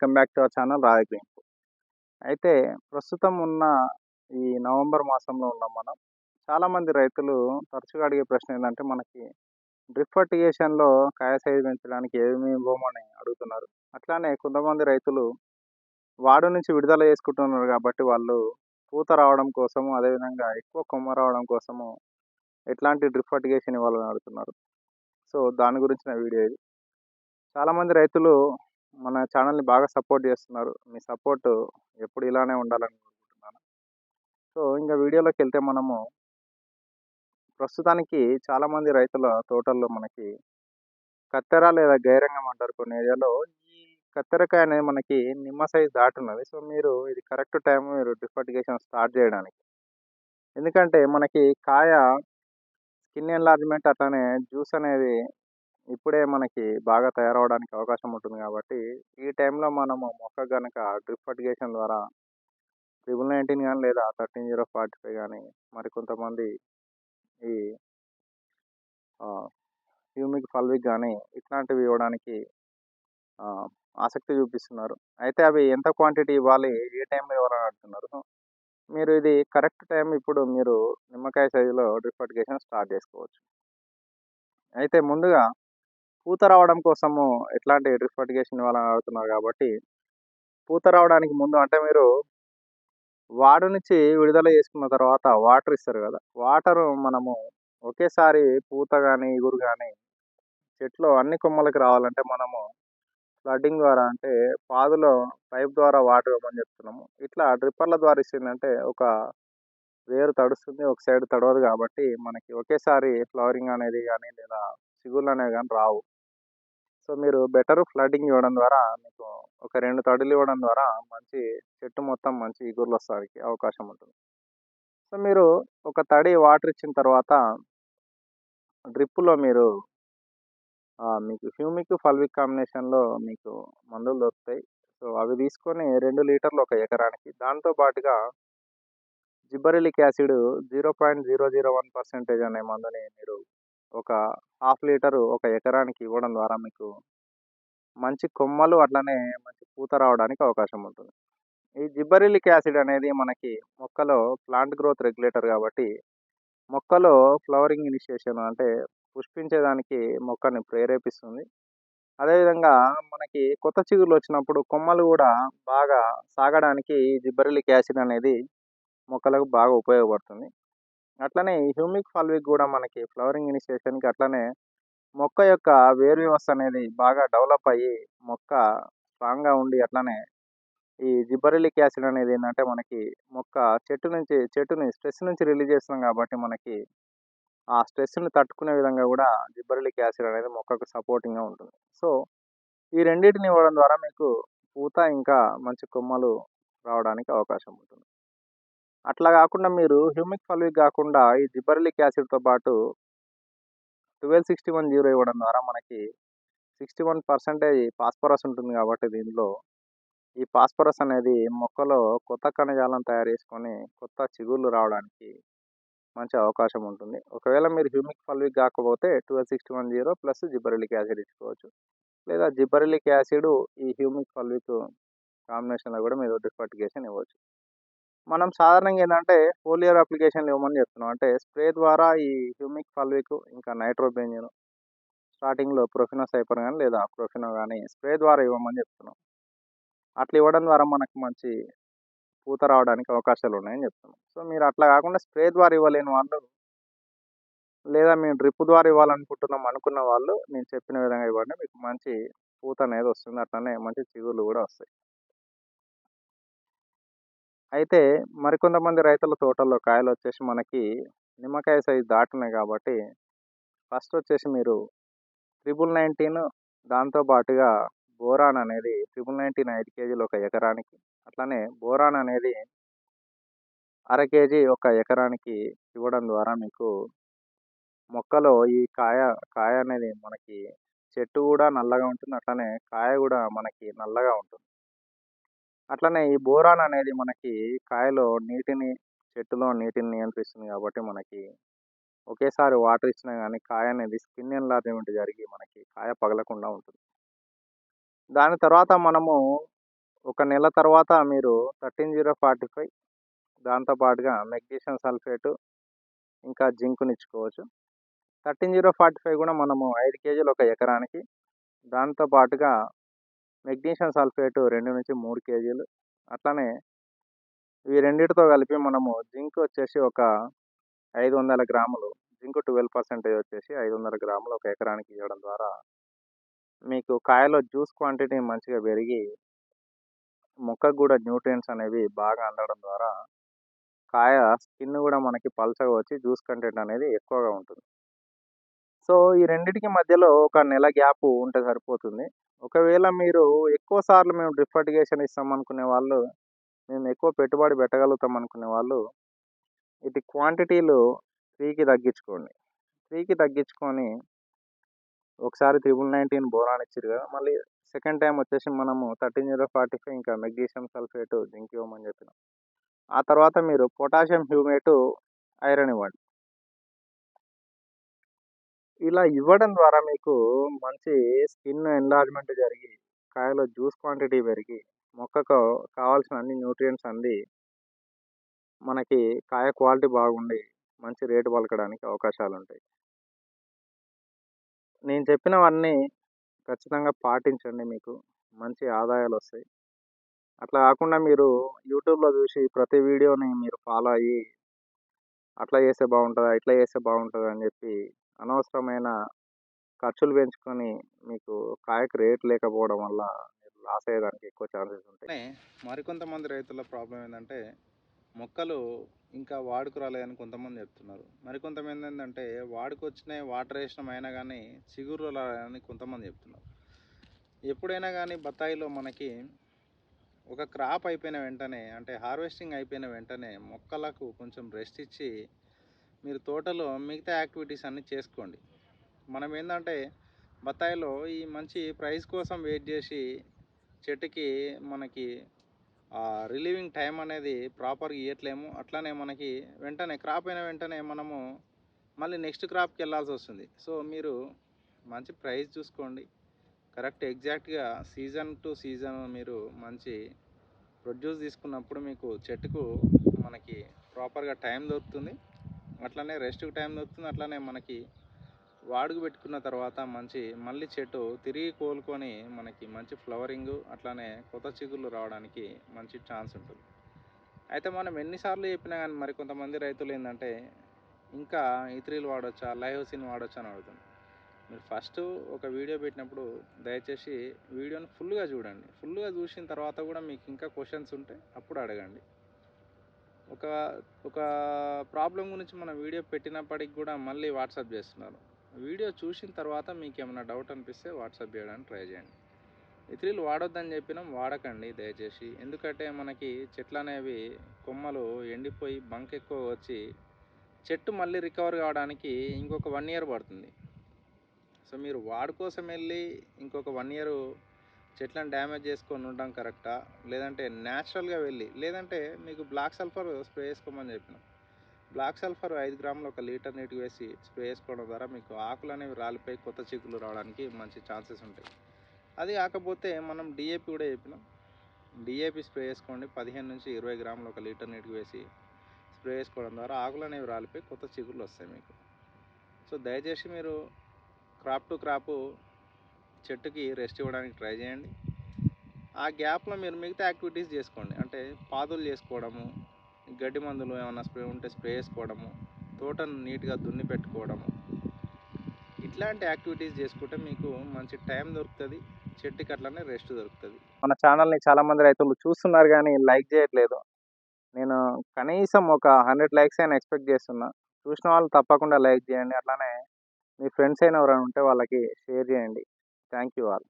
Welcome back to our channel Roy అయితే ప్రస్తుతం ఉన్న ఈ నవంబర్ మాసంలో ఉన్నాం మనం. చాలామంది రైతులు తరచుగా అడిగే ప్రశ్న ఏంటంటే మనకి డ్రిప్ ఫర్టిగేషన్లో కాయ సైజు పెంచడానికి ఏమేమి ఇవ్వమని అడుగుతున్నారు. అట్లానే కొంతమంది రైతులు వాడు నుంచి విడుదల చేసుకుంటున్నారు కాబట్టి వాళ్ళు పూత రావడం కోసము అదేవిధంగా ఎక్కువ కొమ్మ రావడం కోసము ఎట్లాంటి డ్రిప్ ఫర్టిగేషన్ ఇవ్వాలని అడుగుతున్నారు. సో దాని గురించిన వీడియో ఇది. చాలామంది రైతులు మన ఛానల్ని బాగా సపోర్ట్ చేస్తున్నారు. మీ సపోర్ట్ ఎప్పుడు ఇలానే ఉండాలని అనుకుంటున్నాను సో ఇంకా వీడియోలోకి వెళ్తే మనము ప్రస్తుతానికి చాలామంది రైతుల తోటల్లో మనకి కత్తెర లేదా గైరంగం అంటారు కొన్ని ఏరియాలో. ఈ కత్తెరకాయ అనేది మనకి నిమ్మ సైజ్ దాటున్నది. సో మీరు ఇది కరెక్ట్ టైం మీరు డిఫర్టిగేషన్ స్టార్ట్ చేయడానికి. ఎందుకంటే మనకి కాయ స్కిన్ ఎన్లార్జ్మెంట్ అట్లానే జ్యూస్ అనేది ఇప్పుడే మనకి బాగా తయారవడానికి అవకాశం ఉంటుంది కాబట్టి ఈ టైంలో మనము మొక్క కనుక డ్రిప్ ఫర్టిగేషన్ ద్వారా ట్రిపుల్ నైన్టీన్ కానీ లేదా థర్టీన్ జీరో ఫార్టీ ఫైవ్ కానీ మరి కొంతమంది ఈ హ్యూమిక్ ఫల్విక్ కానీ ఇట్లాంటివి ఇవ్వడానికి ఆసక్తి చూపిస్తున్నారు. అయితే అవి ఎంత క్వాంటిటీ ఇవ్వాలి? ఏ టైంలో ఇవ్వాలని అడుగుతున్నారు మీరు ఇది కరెక్ట్ టైం ఇప్పుడు మీరు నిమ్మకాయ సైజులో డ్రిప్ ఫర్టిగేషన్ స్టార్ట్ చేసుకోవచ్చు. అయితే ముందుగా పూత రావడం కోసము ఎట్లాంటి డ్రిప్ ఫర్టిగేషన్ ఇవ్వాలని అడుగుతున్నారు కాబట్టి పూత రావడానికి ముందు అంటే మీరు వాడు నుంచి విడుదల చేసుకున్న తర్వాత వాటర్ ఇస్తారు కదా వాటర్ మనము ఒకేసారి పూత కానీ ఇగురు కానీ చెట్లు అన్ని కొమ్మలకి రావాలంటే మనము ఫ్లడ్డింగ్ ద్వారా అంటే పాదులో పైప్ ద్వారా వాటర్ ఇవ్వమని చెప్తున్నాము. ఇట్లా డ్రిప్పర్ల ద్వారా ఇచ్చిందంటే ఒక వేరు తడుస్తుంది ఒక సైడ్ తడవదు కాబట్టి మనకి ఒకేసారి ఫ్లవరింగ్ అనేది కానీ లేదా చిగుళ్ళు అనేవి కానీ రావు. సో మీరు బెటర్ ఫ్లడ్డింగ్ ఇవ్వడం ద్వారా మీకు ఒక రెండు తడులు ఇవ్వడం ద్వారా మంచి చెట్టు మొత్తం మంచి ఇగుర్లు వస్తానికి అవకాశం ఉంటుంది. సో మీరు ఒక తడి వాటర్ ఇచ్చిన తర్వాత డ్రిప్పులో మీరు మీకు హ్యూమిక్ ఫల్విక్ కాంబినేషన్లో మీకు మందులు దొరుకుతాయి. సో అవి తీసుకొని రెండు లీటర్లు ఒక ఎకరానికి దాంతో పాటుగా gibberellic acid zero point zero zero one percentage అనే మందుని మీరు ఒక హాఫ్ లీటరు ఒక ఎకరానికి ఇవ్వడం ద్వారా మీకు మంచి కొమ్మలు అట్లనే మంచి పూత రావడానికి అవకాశం ఉంటుంది. ఈ జిబ్బరిలిక్ యాసిడ్ అనేది మనకి మొక్కలో ప్లాంట్ గ్రోత్ రెగ్యులేటర్ కాబట్టి మొక్కలో ఫ్లవరింగ్ ఇనిషియేషన్ అంటే పుష్పించేదానికి మొక్కని ప్రేరేపిస్తుంది. అదేవిధంగా మనకి కొత్త చిగురులు వచ్చినప్పుడు కొమ్మలు కూడా బాగా సాగడానికి ఈ జిబ్బరిలిక్ యాసిడ్ అనేది మొక్కలకు బాగా ఉపయోగపడుతుంది. అట్లనే ఈ హ్యూమిక్ ఫల్విక్ కూడా మనకి ఫ్లవరింగ్ ఇనిషియేషన్కి అట్లనే మొక్క యొక్క వేరు వ్యవస్థ అనేది బాగా డెవలప్ అయ్యి మొక్క స్ట్రాంగ్గా ఉండి అట్లనే ఈ జిబ్బరిలిక్ యాసిడ్ అనేది ఏంటంటే మనకి మొక్క చెట్టు నుంచి చెట్టుని స్ట్రెస్ నుంచి రిలీజ్ చేస్తున్నాం కాబట్టి మనకి ఆ స్ట్రెస్ని తట్టుకునే విధంగా కూడా జిబ్బరిలిక్ యాసిడ్ అనేది మొక్కకు సపోర్టింగ్గా ఉంటుంది. సో ఈ రెండింటిని ఇవ్వడం ద్వారా మీకు పూత ఇంకా మంచి కొమ్మలు రావడానికి అవకాశం ఉంటుంది. అట్లా కాకుండా మీరు హ్యూమిక్ ఫల్విక్ కాకుండా ఈ జిబర్లిక్ యాసిడ్తో పాటు ట్వెల్వ్ సిక్స్టీ వన్ జీరో ఇవ్వడం ద్వారా మనకి సిక్స్టీ వన్ పర్సెంటేజ్ ఫాస్ఫరస్ ఉంటుంది కాబట్టి దీనిలో. ఈ ఫాస్ఫరస్ అనేది మొక్కలో కొత్త కణజాలం తయారు చేసుకొని కొత్త చిగుళ్ళు రావడానికి మంచి అవకాశం ఉంటుంది. ఒకవేళ మీరు హ్యూమిక్ ఫల్విక్ కాకపోతే twelve sixty one zero plus gibberellic acid ఇచ్చుకోవచ్చు. లేదా జిబరిలిక్ యాసిడ్ ఈ హ్యూమిక్ ఫల్విక్ కాంబినేషన్లో కూడా మీరు డిఫర్టికేషన్ ఇవ్వచ్చు. మనం సాధారణంగా ఏంటంటే ఫోలియర్ అప్లికేషన్లు ఇవ్వమని చెప్తున్నాం. అంటే స్ప్రే ద్వారా ఈ హ్యూమిక్ ఫల్విక్ ఇంకా నైట్రోబెంజిన్ స్టార్టింగ్లో ప్రొఫినో సైపర్ కానీ లేదా ప్రొఫినో కానీ స్ప్రే ద్వారా ఇవ్వమని చెప్తున్నాం. అట్లా ఇవ్వడం ద్వారా మనకు మంచి పూత రావడానికి అవకాశాలు ఉన్నాయని చెప్తున్నాం. సో మీరు అట్లా కాకుండా స్ప్రే ద్వారా ఇవ్వలేని వాళ్ళు లేదా మేము డ్రిప్ ద్వారా ఇవ్వాలనుకుంటున్నాం అనుకున్న వాళ్ళు నేను చెప్పిన విధంగా ఇవ్వండి. మీకు మంచి పూత అనేది వస్తుంది. అట్లనే మంచి చిగుళ్ళు కూడా వస్తాయి. అయితే మరికొంతమంది రైతుల తోటల్లో కాయలు వచ్చేసి మనకి నిమ్మకాయ సైజు దాటినాయి కాబట్టి ఫస్ట్ వచ్చేసి మీరు ట్రిపుల్ నైన్టీన్ దాంతో పాటుగా బోరాన్ అనేది ట్రిపుల్ నైన్టీన్ ఐదు కేజీలు ఒక ఎకరానికి అట్లనే బోరాన్ అనేది అర కేజీ ఒక ఎకరానికి ఇవ్వడం ద్వారా మీకు మొక్కలో ఈ కాయ కాయ అనేది మనకి చెట్టు కూడా నల్లగా ఉంటుంది అట్లనే కాయ కూడా మనకి నల్లగా ఉంటుంది. అట్లనే ఈ బోరాన్ అనేది మనకి కాయలో నీటిని చెట్టులో నీటిని నియంత్రిస్తుంది కాబట్టి మనకి ఒకేసారి వాటర్ ఇచ్చినా కానీ కాయ అనేది స్కిన్ ఎన్లార్జ్మెంట్ జరిగి మనకి కాయ పగలకుండా ఉంటుంది. దాని తర్వాత మనము ఒక నెల తర్వాత మీరు థర్టీన్ జీరో ఫార్టీ ఫైవ్ దాంతోపాటుగా మెగ్నీషియం సల్ఫేటు ఇంకా జింకుని ఇచ్చుకోవచ్చు. థర్టీన్ జీరో ఫార్టీ ఫైవ్ కూడా మనము ఐదు కేజీలు ఒక ఎకరానికి దాంతోపాటుగా మెగ్నీషియం సల్ఫేటు రెండు నుంచి మూడు కేజీలు. అట్లనే ఈ రెండింటితో కలిపి మనము జింక్ వచ్చేసి ఒక ఐదు వందల గ్రాములు జింక్ ట్వెల్వ్ పర్సెంటేజ్ వచ్చేసి ఐదు వందల గ్రాములు ఒక ఎకరానికి ఇవ్వడం ద్వారా మీకు కాయలో జ్యూస్ క్వాంటిటీ మంచిగా పెరిగి మొక్కకు కూడా న్యూట్రియంట్స్ అనేవి బాగా అందడం ద్వారా కాయ స్కిన్ కూడా మనకి పల్చగా వచ్చి జ్యూస్ కంటెంట్ అనేది ఎక్కువగా ఉంటుంది. సో ఈ రెండింటికి మధ్యలో ఒక నెల గ్యాప్ ఉంటే సరిపోతుంది. ఒకవేళ మీరు ఎక్కువ సార్లు మేము డ్రిప్ ఫర్టిగేషన్ ఇస్తాం అనుకునే వాళ్ళు మేము ఎక్కువ పెట్టుబడి పెట్టగలుగుతాం అనుకునే వాళ్ళు ఇది క్వాంటిటీలు త్రీకి తగ్గించుకోండి. త్రీకి తగ్గించుకొని ఒకసారి త్రిబుల్ నైన్టీన్ బోరాన్ ఇచ్చారు కదా మళ్ళీ సెకండ్ టైం వచ్చేసి మనము థర్టీన్ జీరో ఫార్టీ ఫైవ్ ఇంకా మెగ్నీషియం సల్ఫేట్ జింక్ ఇవ్వమని చెప్పినాం. ఆ తర్వాత మీరు పొటాషియం హ్యూమేటు ఐరన్ ఇవ్వండి. ఇలా ఇవ్వడం ద్వారా మీకు మంచి స్కిన్ ఎన్లార్జ్మెంట్ జరిగి కాయలో జ్యూస్ క్వాంటిటీ పెరిగి మొక్కకు కావాల్సిన అన్ని న్యూట్రియంట్స్ అంది. మనకి కాయ క్వాలిటీ బాగుండి మంచి రేటు పలకడానికి అవకాశాలు ఉంటాయి నేను చెప్పినవన్నీ ఖచ్చితంగా పాటించండి మీకు మంచి ఆదాయాలు వస్తాయి అట్లా కాకుండా మీరు యూట్యూబ్లో చూసి ప్రతి వీడియోని మీరు ఫాలో అయ్యి అట్లా చేస్తే బాగుంటుందా ఇట్లా చేస్తే బాగుంటుందా అని చెప్పి అనవసరమైన ఖర్చులు పెంచుకొని మీకు కాయకు రేట్ లేకపోవడం వల్ల మీరు లాస్ అయ్యేదానికి ఎక్కువ ఛాన్సెస్ ఉంటాయి. మరికొంతమంది రైతుల ప్రాబ్లం ఏంటంటే మొక్కలు ఇంకా వాడుకు రాలేదని కొంతమంది చెప్తున్నారు. మరికొంతమంది ఏంటంటే వాడుకొచ్చిన వాటర్ వేసినాం అయినా కానీ చిగురు రాలేదని కొంతమంది చెప్తున్నారు. ఎప్పుడైనా కానీ బత్తాయిలో మనకి ఒక క్రాప్ అయిపోయిన వెంటనే అంటే హార్వెస్టింగ్ అయిపోయిన వెంటనే మొక్కలకు కొంచెం రెస్ట్ ఇచ్చి మీరు తోటలో మిగతా యాక్టివిటీస్ అన్నీ చేసుకోండి. మనం ఏంటంటే బత్తాయిలో ఈ మంచి ప్రైస్ కోసం వెయిట్ చేసి చెట్టుకి మనకి రిలీవింగ్ టైం అనేది ప్రాపర్గా ఇవ్వట్లేము అట్లానే మనకి వెంటనే క్రాప్ అయిన వెంటనే మనము మళ్ళీ నెక్స్ట్ క్రాప్కి వెళ్ళాల్సి వస్తుంది. సో మీరు మంచి ప్రైస్ చూసుకోండి. కరెక్ట్ ఎగ్జాక్ట్గా సీజన్ టు సీజన్ మీరు మంచి ప్రొడ్యూస్ తీసుకున్నప్పుడు మీకు చెట్టుకు మనకి ప్రాపర్గా టైం దొరుకుతుంది. అట్లనే రెస్ట్కి టైం దొరుకుతుంది. అట్లనే మనకి వాడుకు పెట్టుకున్న తర్వాత మంచి మళ్ళీ చెట్టు తిరిగి కోలుకొని మనకి మంచి ఫ్లవరింగ్ అట్లానే కొత్త చిగుళ్ళు రావడానికి మంచి ఛాన్స్ ఉంటుంది. అయితే మనం ఎన్నిసార్లు చెప్పినా కానీ మరి కొంతమంది రైతులు ఏంటంటే ఇంకా e ఇత్రీలు వాడొచ్చా లైహోసిన్ వాడొచ్చా అని అడుగుతుంది మీరు ఫస్ట్ ఒక వీడియో పెట్టినప్పుడు దయచేసి వీడియోని ఫుల్గా చూడండి. ఫుల్గా చూసిన తర్వాత కూడా మీకు ఇంకా క్వశ్చన్స్ ఉంటే అప్పుడు అడగండి. ఒక ఒక ప్రాబ్లం గురించి మనం వీడియో పెట్టినప్పటికి కూడా మళ్ళీ వాట్సాప్ చేస్తున్నారు. వీడియో చూసిన తర్వాత మీకు ఏమైనా డౌట్ అనిపిస్తే వాట్సాప్ చేయడానికి ట్రై చేయండి. ఇత్రీలు వాడొద్దని చెప్పినాం వాడకండి దయచేసి. ఎందుకంటే మనకి చెట్లు అనేవి కొమ్మలు ఎండిపోయి బంక్ ఎక్కువ వచ్చి చెట్టు మళ్ళీ రికవర్ కావడానికి ఇంకొక వన్ ఇయర్ పడుతుంది. సో మీరు వాడు కోసం వెళ్ళి ఇంకొక వన్ ఇయర్ చెట్లను డ్యామేజ్ చేసుకొని ఉండడం కరెక్టా? లేదంటే న్యాచురల్గా వెళ్ళి లేదంటే మీకు బ్లాక్ సల్ఫర్ స్ప్రే వేసుకోమని చెప్పినాం. బ్లాక్ సల్ఫర్ ఐదు గ్రాములు ఒక లీటర్ నీటి వేసి స్ప్రే వేసుకోవడం ద్వారా మీకు ఆకులు అనేవి రాలిపోయి కొత్త చిక్కులు రావడానికి మంచి ఛాన్సెస్ ఉంటాయి. అది కాకపోతే మనం డిఏపి కూడా చెప్పినాం. డిఏపి స్ప్రే వేసుకోండి పదిహేను నుంచి ఇరవై గ్రాములు ఒక లీటర్ నీటికి వేసి స్ప్రే వేసుకోవడం ద్వారా ఆకులు అనేవి రాలిపోయి కొత్త చిగుళ్ళు వస్తాయి మీకు. సో దయచేసి మీరు క్రాప్ టు క్రాపు చెట్టుకి రెస్ట్ ఇవ్వడానికి ట్రై చేయండి. ఆ గ్యాప్లో మీరు మిగతా యాక్టివిటీస్ చేసుకోండి. అంటే పాదులు చేసుకోవడము గడ్డి మందులు ఏమైనా స్ప్రే ఉంటే స్ప్రే చేసుకోవడము తోటను నీట్గా దున్ని పెట్టుకోవడము. ఇట్లాంటి యాక్టివిటీస్ చేసుకుంటే మీకు మంచి టైం దొరుకుతుంది చెట్టుకి అట్లనే రెస్ట్ దొరుకుతుంది. మన ఛానల్ని చాలామంది రైతులు చూస్తున్నారు కానీ లైక్ చేయట్లేదు. నేను కనీసం ఒక హండ్రెడ్ లైక్స్ అయినా ఎక్స్పెక్ట్ చేస్తున్నా. చూసిన వాళ్ళు తప్పకుండా లైక్ చేయండి. అట్లానే మీ ఫ్రెండ్స్ అయిన ఎవరైనా ఉంటే వాళ్ళకి షేర్ చేయండి. Thank you all.